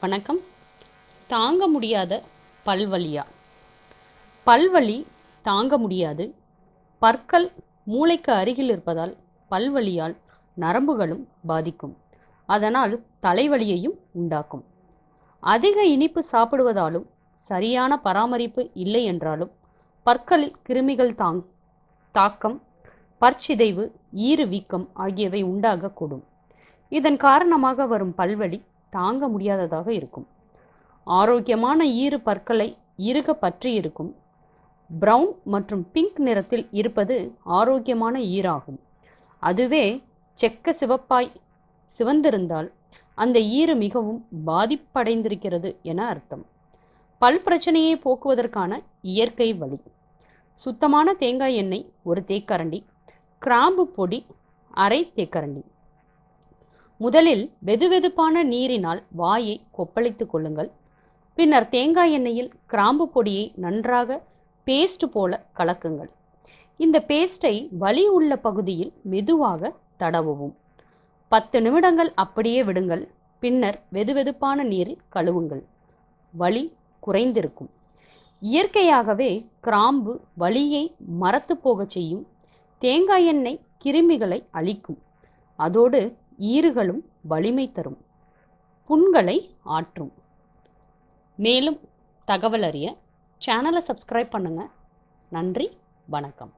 வணக்கம். தாங்க முடியாத பல்வலியா? பல்வலி தாங்க முடியாது. பற்கள் மூளைக்கு அருகில் இருப்பதால் பல்வலியால் நரம்புகளும் பாதிக்கும். அதனால் தலைவலியையும் உண்டாக்கும். அதிக இனிப்பு சாப்பிடுவதாலும் சரியான பராமரிப்பு இல்லை என்றாலும் பற்களில் கிருமிகள் தாங் தாக்கம் பற்சிதைவு ஈறு வீக்கம் ஆகியவை உண்டாகக்கூடும். இதன் காரணமாக வரும் பல்வலி தாங்க முடியாததாக இருக்கும். ஆரோக்கியமான ஈறு பற்களை இறுக பற்றி இருக்கும். பிரவுன் மற்றும் பிங்க் நிறத்தில் இருப்பது ஆரோக்கியமான ஈராகும் அதுவே செக்க சிவப்பாய் சிவந்திருந்தால் அந்த ஈறு மிகவும் பாதிப்படைந்திருக்கிறது என அர்த்தம். பல் பிரச்சனையை போக்குவதற்கான இயற்கை வழி. சுத்தமான தேங்காய் எண்ணெய் ஒரு தேக்கரண்டி. கிராம்பு பொடி அரை தேக்கரண்டி. முதலில் வெதுவெதுப்பான நீரினால் வாயை கொப்பளித்துக் கொள்ளுங்கள். பின்னர் தேங்காய் எண்ணெயில் கிராம்பு பொடியை நன்றாக பேஸ்ட் போல கலக்குங்கள். இந்த பேஸ்டை வலி உள்ள பகுதியில் மெதுவாக தடவவும். பத்து நிமிடங்கள் அப்படியே விடுங்கள். பின்னர் வெதுவெதுப்பான நீரில் கழுவுங்கள். வலி குறைந்திருக்கும். இயற்கையாகவே கிராம்பு வலியை மரத்து போகச் செய்யும். தேங்காய் எண்ணெய் கிருமிகளை அழிக்கும். அதோடு ஈறுகளும் வலிமை தரும். புண்களை ஆற்றும். மேலும் தகவல் அறிய சேனலை சப்ஸ்கிரைப் பண்ணுங்கள் நன்றி வணக்கம்.